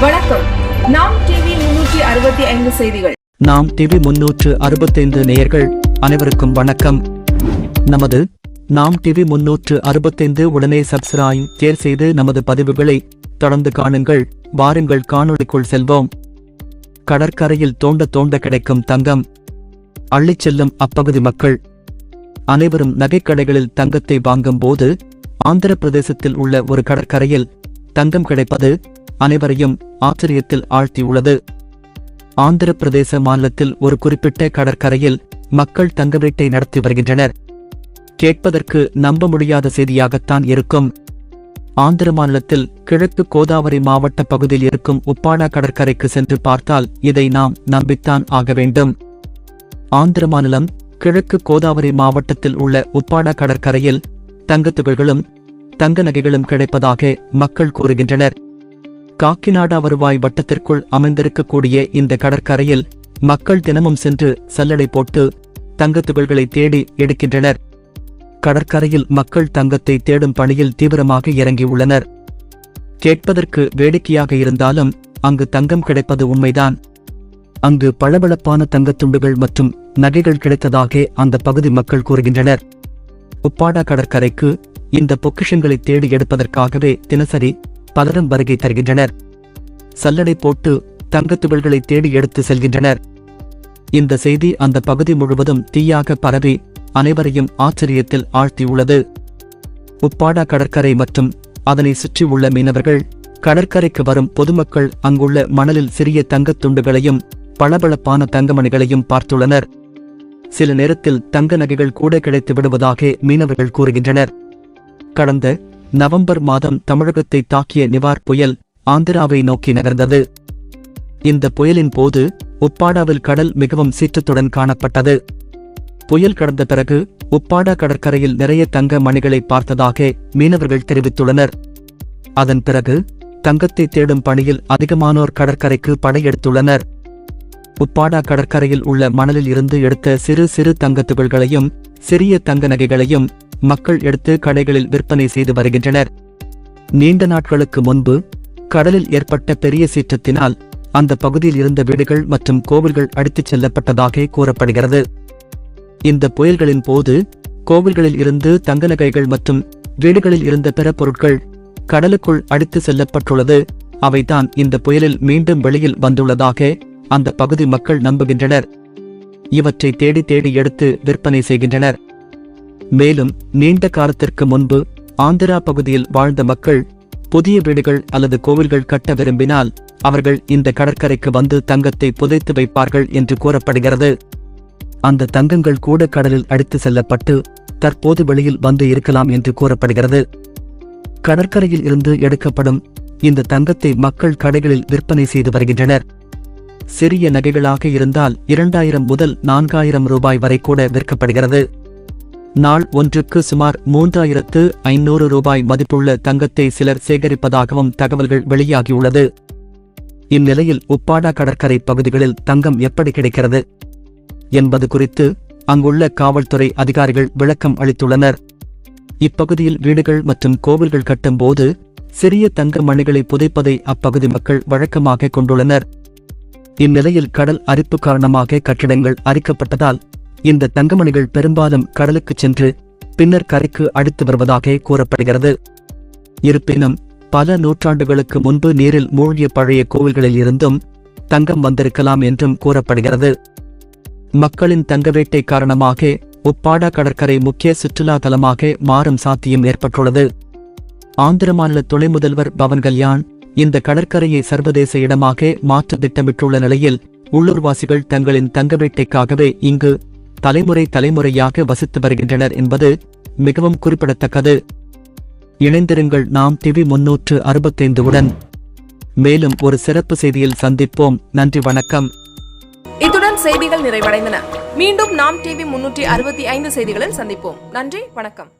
வணக்கம். நாம் டிவி முன்னூற்றி அறுபத்தி ஐந்து செய்திகள். நாம் டிவி முன்னூற்று அறுபத்தைந்து நேயர்கள் அனைவருக்கும் வணக்கம். நமது நாம் டிவி முன்னூற்று அறுபத்தைந்து உடனே சப்ஸ்கிரைப் தேர் செய்து நமது பதிவுகளை தொடர்ந்து காணுங்கள். வாருங்கள் காணொளிக்குள் செல்வோம். கடற்கரையில் தோண்ட தோண்ட கிடைக்கும் தங்கம். அள்ளிச் செல்லும் அப்பகுதி மக்கள். அனைவரும் நகைக்கடைகளில் தங்கத்தை வாங்கும் போது ஆந்திர பிரதேசத்தில் உள்ள ஒரு கடற்கரையில் தங்கம் கிடைப்பது அனைவரையும் ஆச்சரியத்தில் ஆழ்த்தியுள்ளது. ஆந்திர பிரதேச மாநிலத்தில் ஒரு குறிப்பிட்ட கடற்கரையில் மக்கள் தங்க வேட்டை நடத்தி வருகின்றனர். கேட்பதற்கு நம்ப முடியாத செய்தியாகத்தான் இருக்கும். ஆந்திர மாநிலத்தில் கிழக்கு கோதாவரி மாவட்ட பகுதியில் இருக்கும் உப்பாடா கடற்கரைக்கு சென்று பார்த்தால் இதை நாம் நம்பித்தான் ஆக வேண்டும். ஆந்திர மாநிலம் கிழக்கு கோதாவரி மாவட்டத்தில் உள்ள உப்பாடா கடற்கரையில் தங்கத்துகள்களும் தங்க நகைகளும் கிடைப்பதாக மக்கள் கூறுகின்றனர். காக்கிநாடா வருவாய் வட்டத்திற்குள் அமைந்திருக்கக்கூடிய இந்த கடற்கரையில் மக்கள் தினமும் சென்று சல்லடை போட்டு தங்கத் துகள்களை தேடி எடுக்கின்றனர். கடற்கரையில் மக்கள் தங்கத்தை தேடும் பணியில் தீவிரமாக இறங்கியுள்ளனர் கேட்பதற்கு வேடிக்கையாக இருந்தாலும் அங்கு தங்கம் கிடைப்பது உண்மைதான். அங்கு பளபளப்பான தங்கத் துண்டுகள் மற்றும் நகைகள் கிடைத்ததாக அந்த பகுதி மக்கள் கூறுகின்றனர். உப்பாடா கடற்கரைக்கு இந்த பொக்கிஷங்களை தேடி எடுப்பதற்காகவே தினசரி பலரும் வருகை தருகின்றனர். சல்லடை போட்டு தங்கத்துகள்களை தேடி எடுத்து செல்கின்றனர். இந்த செய்தி அந்த பகுதி முழுவதும் தீயாக பரவி அனைவரையும் ஆச்சரியத்தில் ஆழ்த்தியுள்ளது. உப்பாடா கடற்கரை மற்றும் அதனை சுற்றியுள்ள மீனவர்கள் கடற்கரைக்கு வரும் பொதுமக்கள் அங்குள்ள மணலில் சிறிய தங்கத் துண்டுகளையும் பளபளப்பான தங்கமணிகளையும் பார்த்துள்ளனர். சில நேரத்தில் தங்க நகைகள் கூட கிடைத்து விடுவதாக மீனவர்கள் கூறுகின்றனர். கடந்த நவம்பர் மாதம் தமிழகத்தை தாக்கிய நிவார் புயல் ஆந்திராவை நோக்கி நகர்ந்தது. இந்த புயலின் போது உப்பாடாவில் கடல் மிகவும் சீற்றத்துடன் காணப்பட்டது. புயல் கடந்த பிறகு உப்பாடா கடற்கரையில் நிறைய தங்க மணிகளை பார்த்ததாக மீனவர்கள் தெரிவித்துள்ளனர். அதன் பிறகு தங்கத்தை தேடும் பணியில் அதிகமானோர் கடற்கரைக்கு படையெடுத்துள்ளனர். உப்பாடா கடற்கரையில் உள்ள மணலில் இருந்து எடுத்த சிறு சிறு தங்கத் துகள்களையும் சிறிய தங்க நகைகளையும் மக்கள் எடுத்து கடைகளில் விற்பனை செய்து வருகின்றனர். நீண்ட நாட்களுக்கு முன்பு கடலில் ஏற்பட்ட பெரிய சீற்றத்தினால் அந்த பகுதியில் இருந்த வீடுகள் மற்றும் கோவில்கள் அடித்துச் செல்லப்பட்டதாக கூறப்படுகிறது. இந்த புயல்களின் போது கோவில்களில் இருந்து தங்க நகைகள் மற்றும் வீடுகளில் இருந்த பிற பொருட்கள் கடலுக்குள் அடித்து செல்லப்பட்டுள்ளது. அவைதான் இந்த புயலில் மீண்டும் வெளியில் வந்துள்ளதாக அந்த பகுதி மக்கள் நம்புகின்றனர். இவற்றை தேடி தேடி எடுத்து விற்பனை செய்கின்றனர். மேலும் நீண்ட காலத்திற்கு முன்பு ஆந்திரா பகுதியில் வாழ்ந்த மக்கள் புதிய வீடுகள் அல்லது கோவில்கள் கட்ட விரும்பினால் அவர்கள் இந்த கடற்கரைக்கு வந்து தங்கத்தை புதைத்து வைப்பார்கள் என்று கூறப்படுகிறது. அந்த தங்கங்கள் கூட கடலில் அடித்து செல்லப்பட்டு தற்போது வெளியில் வந்து இருக்கலாம் என்று கூறப்படுகிறது. கடற்கரையில் இருந்து எடுக்கப்படும் இந்த தங்கத்தை மக்கள் கடைகளில் விற்பனை செய்து வருகின்றனர். சிறிய நகைகளாக இருந்தால் இரண்டாயிரம் முதல் நான்காயிரம் ரூபாய் வரை கூட விற்கப்படுகிறது. நாள் ஒன்றுக்கு சுமார் மூன்றாயிரத்து ஐநூறு ரூபாய் மதிப்புள்ள தங்கத்தை சிலர் சேகரிப்பதாகவும் தகவல்கள் வெளியாகியுள்ளது. இந்நிலையில் உப்பாடா கடற்கரை பகுதிகளில் தங்கம் எப்படி கிடைக்கிறது? என்பது குறித்து அங்குள்ள காவல்துறை அதிகாரிகள் விளக்கம் அளித்துள்ளனர். இப்பகுதியில் வீடுகள் மற்றும் கோவில்கள் கட்டும்போது சிறிய தங்க மணிகளை புதைப்பதை அப்பகுதி மக்கள் வழக்கமாக கொண்டுள்ளனர். இந்நிலையில் கடல் அரிப்பு காரணமாக கட்டிடங்கள் அரிக்கப்பட்டதால் இந்த தங்கமணிகள் பெரும்பாலும் கடலுக்கு சென்று பின்னர் கரைக்கு அடித்து வருவதாக கூறப்படுகிறது. இருப்பினும் பல நூற்றாண்டுகளுக்கு முன்பு நீரில் மூழ்கிய பழைய கோவில்களில் இருந்தும் தங்கம் வந்திருக்கலாம் என்றும் கூறப்படுகிறது. மக்களின் தங்கவேட்டை காரணமாக உப்பாடா கடற்கரை முக்கிய சுற்றுலா தலமாக மாறும் சாத்தியம் ஏற்பட்டுள்ளது. ஆந்திர மாநில துணை முதல்வர் பவன் கல்யாண் இந்த கடற்கரையை சர்வதேச இடமாக மாற்ற திட்டமிட்டுள்ள நிலையில் உள்ளூர்வாசிகள் தங்களின் தங்கவேட்டைக்காகவே இங்கு தலைமுறை தலைமுறையாக வசித்து வருகின்றனர் என்பது மிகவும் குறிப்பிடத்தக்கது. இணைந்திருங்கள் நாம் டிவி முன்னூற்று அறுபத்தைந்து உடன். மேலும் ஒரு சிறப்பு செய்தியில் சந்திப்போம். நன்றி வணக்கம். இத்துடன் செய்திகள் நிறைவடைந்தன. மீண்டும் நாம் டிவி முன்னூற்றி அறுபத்தி ஐந்து செய்திகளில் சந்திப்போம். நன்றி வணக்கம்.